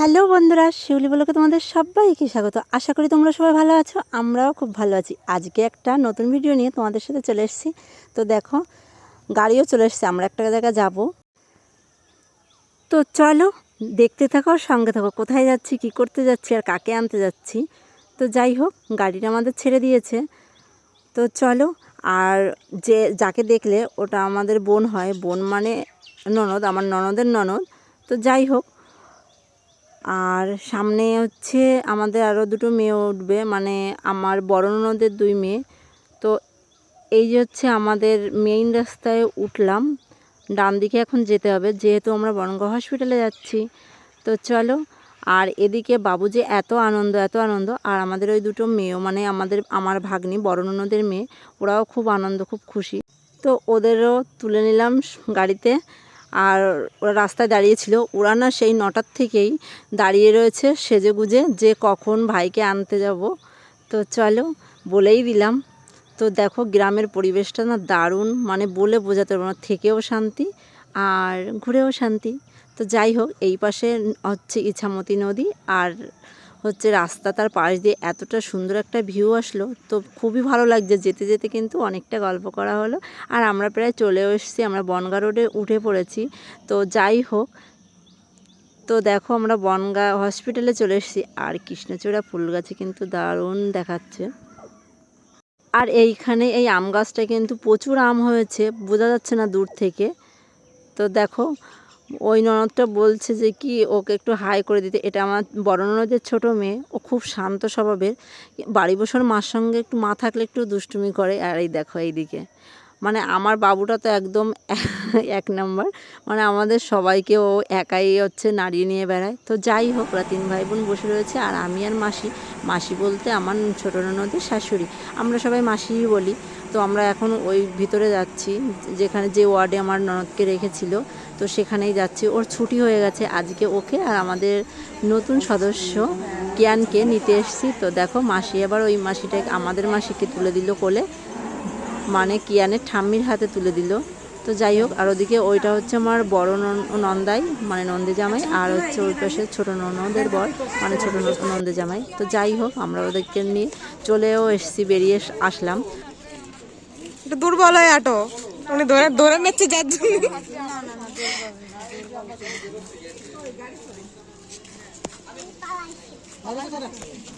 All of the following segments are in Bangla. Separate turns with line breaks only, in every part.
হ্যালো বন্ধুরা, শিউলি বলোকে তোমাদের সবাইকে স্বাগত। আশা করি তোমরা সবাই ভালো আছো, আমরাও খুব ভালো আছি। আজকে একটা নতুন ভিডিও নিয়ে তোমাদের সাথে চলে এসেছি। তো দেখো, গাড়িও চলে এসেছে, আমরা একটা জায়গায় যাব। তো চলো, দেখতে থাকো সঙ্গে থাকো, কোথায় যাচ্ছি, কি করতে যাচ্ছি আর কাকে আনতে যাচ্ছি। তো যাই হোক, গাড়িটা আমাদের ছেড়ে দিয়েছে। তো চলো, আর যে, যাকে দেখলে ওটা আমাদের বোন হয়, বোন মানে ননদ, আমার ননদের ননদ। তো যাই হোক আর সামনে হচ্ছে আমাদের আরও দুটো মেয়ে উঠবে মানে আমার বড় ননদের দুই মেয়ে। তো এই যে হচ্ছে আমাদের মেইন রাস্তায় উঠলাম, ডান দিকে এখন যেতে হবে, যেহেতু আমরা বনগাঁ হসপিটালে যাচ্ছি। তো চলো, আর এদিকে বাবু যে এত আনন্দ এত আনন্দ, আর আমাদের ওই দুটো মেয়েও মানে আমাদের, আমার ভাগ্নি, বড় ননদের মেয়ে, ওরাও খুব আনন্দ, খুব খুশি। তো ওদেরও তুলে নিলাম গাড়িতে। আর ওরা রাস্তায় দাঁড়িয়েছিল। ওরা না সেই নটার থেকেই দাঁড়িয়ে রয়েছে সেজে গুজে যে কখন ভাইকে আনতে যাব। তো চলো বলেই দিলাম। তো দেখো গ্রামের পরিবেশটা না দারুণ মানে বলে বোঝাতে পারব না, থেকেও শান্তি আর ঘুরেও শান্তি। তো যাই হোক, এই পাশে হচ্ছে ইছামতি নদী আর হচ্ছে রাস্তা তার পাশ দিয়ে এতটা সুন্দর একটা ভিউ আসলো, তো খুবই ভালো লাগছে। যেতে যেতে কিন্তু অনেকটা গল্প করা হলো। আর আমরা প্রায় চলেও এসেছি, আমরা বনগা রোডে উঠে পড়েছি। তো যাই হোক, তো দেখো আমরা বনগা হসপিটালে চলে এসেছি। আর কৃষ্ণচূড়া ফুল গাছে কিন্তু দারুণ দেখাচ্ছে। আর এইখানে এই আম গাছটা কিন্তু প্রচুর আম হয়েছে, বোঝা যাচ্ছে না দূর থেকে। তো দেখো ওই ননদটা বলছে যে কি ওকে একটু হাই করে দিতে। এটা আমার বড় ননদের ছোটো মেয়ে, ও খুব শান্ত স্বভাবের। বাড়ি বসার মার সঙ্গে একটু মা থাকলে একটু দুষ্টুমি করে। আর এই দেখো এইদিকে। মানে আমার বাবুটা তো একদম এক নম্বর। মানে আমাদের সবাইকে ও একাই হচ্ছে নাড়িয়ে নিয়ে বেড়ায়। তো যাই হোক, ওরা তিন ভাই বোন বসে রয়েছে। আর আমি আর মাসি। মাসি বলতে আমার ছোটো ননদের শাশুড়ি। আমরা সবাই মাসিই বলি। তো আমরা এখন ওই ভিতরে যাচ্ছি। যেখানে যে ওয়ার্ডে আমার ননদকে রেখেছিল। তো সেখানেই যাচ্ছি। ওর ছুটি হয়ে গেছে আজকে ওকে আর আমাদের নতুন সদস্য কিয়ানকে নিতে এসেছি। তো দেখো মাসি আবার ওই মাসিটাকে, আমাদের মাসিকে তুলে দিল কোলে। মানে কিয়ানের ঠাম্মির হাতে তুলে দিল। তো যাই হোক, আর ওদিকে ওইটা হচ্ছে আমার বড় নন- নন্দাই মানে নন্দে জামাই, আর হচ্ছে ওই পাশে ছোটো ননদের বর মানে ছোটো নন্দে জামাই। তো যাই হোক, আমরা ওদেরকে নিয়ে চলেও এসেছি, বেরিয়ে আসলাম।
দুর্বল হয়ে, আটো। উনি ধরে ধরে নিচ্ছে যার জন্য।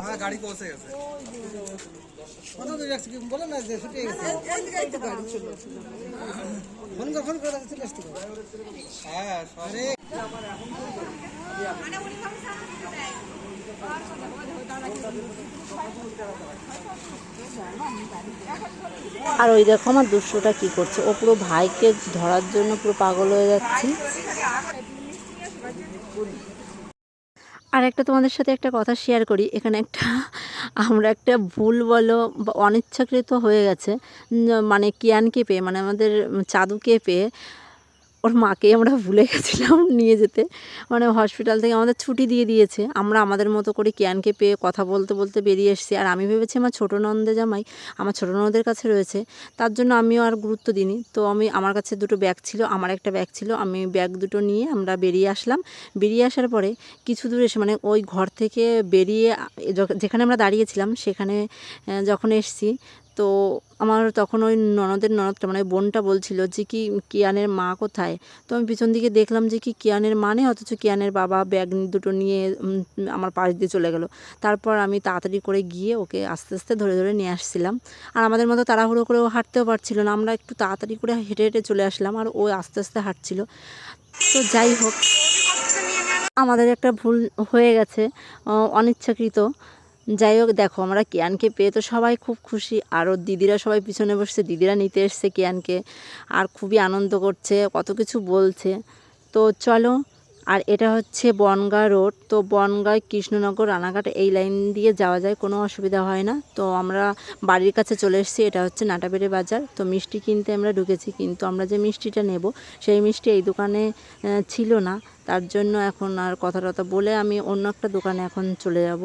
আমার গাড়ি পৌঁছে গেছে। কত দূর যাচ্ছে কি বলো না যে ছুটে গেছে। ফোন করে ফোন করে চলে আসতে হ্যাঁ আরে।
আর ওই দেখো আমার দুষ্টটা কি করছে। ও পুরো ভাইকে ধরার জন্য পুরো পাগল হয়ে যাচ্ছে। আর একটা তোমাদের সাথে একটা কথা শেয়ার করি। এখানে একটা, আমরা একটা ভুল বলো অনিচ্ছাকৃত হয়ে গেছে। মানে কিয়ানকে পেয়ে মানে আমাদের চাদুকে পেয়ে ওর মাকে আমরা ভুলে গেছিলাম নিয়ে যেতে। মানে হসপিটাল থেকে আমাদের ছুটি দিয়ে দিয়েছে। আমরা আমাদের মতো করে ক্যানকে পেয়ে কথা বলতে বলতে বেরিয়ে এসেছি। আর আমি ভেবেছি আমার ছোটো নন্দে জামাই আমার ছোটো ননদের কাছে রয়েছে। তার জন্য আমিও আর গুরুত্ব দিইনি। তো আমি, আমার কাছে দুটো ব্যাগ ছিল, আমার একটা ব্যাগ ছিল। আমি ব্যাগ দুটো নিয়ে আমরা বেরিয়ে আসলাম। বেরিয়ে আসার পরে কিছু দূর এসে মানে ওই ঘর থেকে বেরিয়ে যেখানে আমরা দাঁড়িয়েছিলাম, সেখানে যখন এসছি তো আমার তখন ওই ননদের ননদটা মানে বোনটা বলছিল যে কি কিয়ানের মা কোথায়? তো আমি পিছন দিকে দেখলাম যে কি কিয়ানের মা নেই, অথচ কিয়ানের বাবা ব্যাগ দুটো নিয়ে আমার পাশ দিয়ে চলে গেল। তারপর আমি তাড়াতাড়ি করে গিয়ে ওকে আস্তে আস্তে ধরে ধরে নিয়ে আসছিলাম। আর আমাদের মতো তাড়াহুড়ো করে ও হাঁটতেও পারছিল না। আমরা একটু তাড়াতাড়ি করে হেঁটে হেঁটে চলে আসলাম আর ও আস্তে আস্তে হাঁটছিল। তো যাই হোক, আমাদের একটা ভুল হয়ে গেছে অনিচ্ছাকৃত। যাই হোক, দেখো, আমরা কিয়ানকে পেয়ে তো সবাই খুব খুশি। আর ওর দিদিরা সবাই পিছনে বসছে, দিদিরা নিতে এসছে কিয়ানকে। আর খুবই আনন্দ করছে, কত কিছু বলছে। তো চলো, আর এটা হচ্ছে বনগাঁ রোড। তো বনগাঁ কৃষ্ণনগর রানাঘাট, এই লাইন দিয়ে যাওয়া যায়, কোনো অসুবিধা হয় না। তো আমরা বাড়ির কাছে চলে এসেছি, এটা হচ্ছে নাটাবেড়ে বাজার। তো মিষ্টি কিনতে আমরা ঢুকেছি, কিন্তু আমরা যে মিষ্টিটা নেব, সেই মিষ্টি এই দোকানে ছিল না। তার জন্য এখন আর কথা টথা বলে আমি অন্য একটা দোকানে এখন চলে যাব।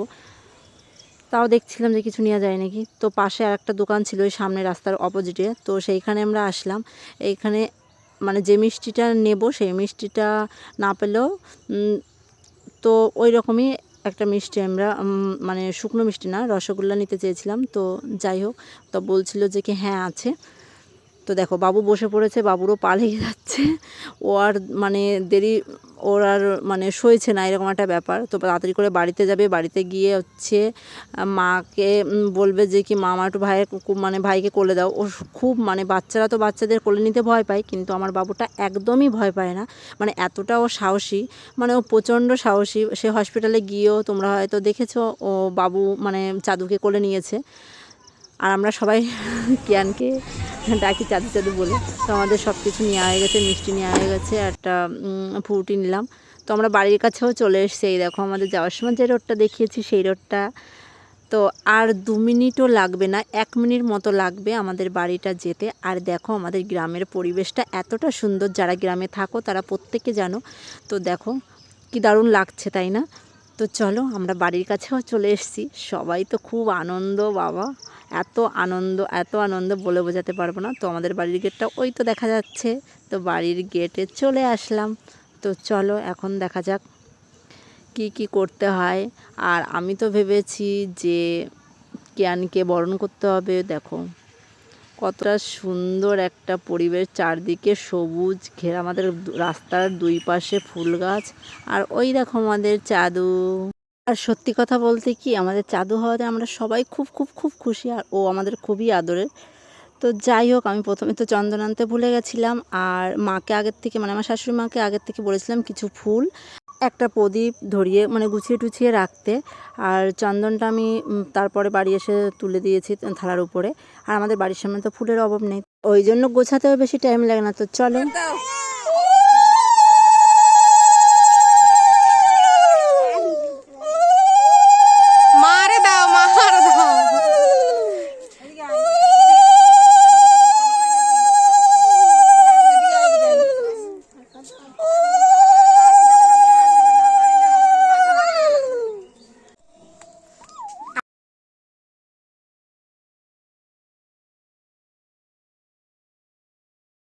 তাও দেখছিলাম যে কিছু নেওয়া যায় নাকি। তো পাশে আর একটা দোকান ছিল ওই সামনে রাস্তার অপোজিটে তো সেইখানে আমরা আসলাম। এইখানে মানে যে মিষ্টিটা নেব সেই মিষ্টিটা না পেলেও তো ওই রকমই একটা মিষ্টি আমরা মানে শুকনো মিষ্টি না, রসগোল্লা নিতে চেয়েছিলাম। তো যাই হোক, তো বলছিল যে কি হ্যাঁ আছে। তো দেখো, বাবু বসে পড়েছে, বাবুরও পা লেগে যাচ্ছে। ও আর মানে দেরি, ওর আর মানে সইছে না, এরকম একটা ব্যাপার। তো তাড়াতাড়ি করে বাড়িতে যাবে, বাড়িতে গিয়ে হচ্ছে, মাকে বলবে যে কি মা আমার একটু ভাইয়ের মানে ভাইকে কোলে দাও। ও খুব মানে বাচ্চারা তো বাচ্চাদের কোলে নিতে ভয় পায়, কিন্তু আমার বাবুটা একদমই ভয় পায় না। মানে এতটা ও সাহসী মানে ও প্রচণ্ড সাহসী। সে হসপিটালে গিয়েও তোমরা হয়তো দেখেছ, ও বাবু মানে চাদুকে কোলে নিয়েছে। আর আমরা সবাই কিয়ানকে ডাকি চাদু চাদু বলে। তো আমাদের সব কিছু নেওয়া হয়ে গেছে, মিষ্টি নেওয়া হয়ে গেছে, একটা ফ্রুটি নিলাম। তো আমরা বাড়ির কাছেও চলে এসেছি, এই দেখো, আমাদের যাওয়ার সময় যে রোডটা দেখিয়েছি, সেই রোডটা। তো আর দু মিনিটও লাগবে না, এক মিনিট মতো লাগবে আমাদের বাড়িটা যেতে। আর দেখো, আমাদের গ্রামের পরিবেশটা এতটা সুন্দর, যারা গ্রামে থাকো তারা প্রত্যেকে জানো। তো দেখো, কি দারুণ লাগছে, তাই না? তো চলো, আমরা বাড়ির কাছেও চলে এসেছি। সবাই তো খুব আনন্দ, বাবা। এত আনন্দ এত আনন্দ বলে বোঝাতে পারব না। তো আমাদের বাড়ির গেটটা ওই তো দেখা যাচ্ছে। তো বাড়ির গেটে চলে আসলাম। তো চলো এখন দেখা যাক কি কি করতে হয়। আর আমি তো ভেবেছি যে জ্ঞানকে বরণ করতে হবে। দেখো, কতটা সুন্দর একটা পরিবেশ, চারদিকে সবুজ ঘেরা। আমাদের রাস্তার দুই পাশে ফুল গাছ। আর ওই দেখো আমাদের চাদু। আর সত্যি কথা বলতে কি, আমাদের চাদু হওয়াতে আমরা সবাই খুব খুব খুব খুশি আর ও আমাদের খুবই আদরের। তো যাই হোক, আমি প্রথমে তো চন্দন আনতে ভুলে গেছিলাম আর মাকে আগের থেকে মানে আমার শাশুড়ি মাকে আগের থেকে বলেছিলাম কিছু ফুল, একটা প্রদীপ ধরিয়ে মানে গুছিয়ে টুছিয়ে রাখতে। আর চন্দনটা আমি তারপরে বাড়ি এসে তুলে দিয়েছি থালার উপরে। আর আমাদের বাড়ির সামনে তো ফুলের অভাব নেই। ওই জন্য গোছাতেও বেশি টাইম লাগে না। তো চলো।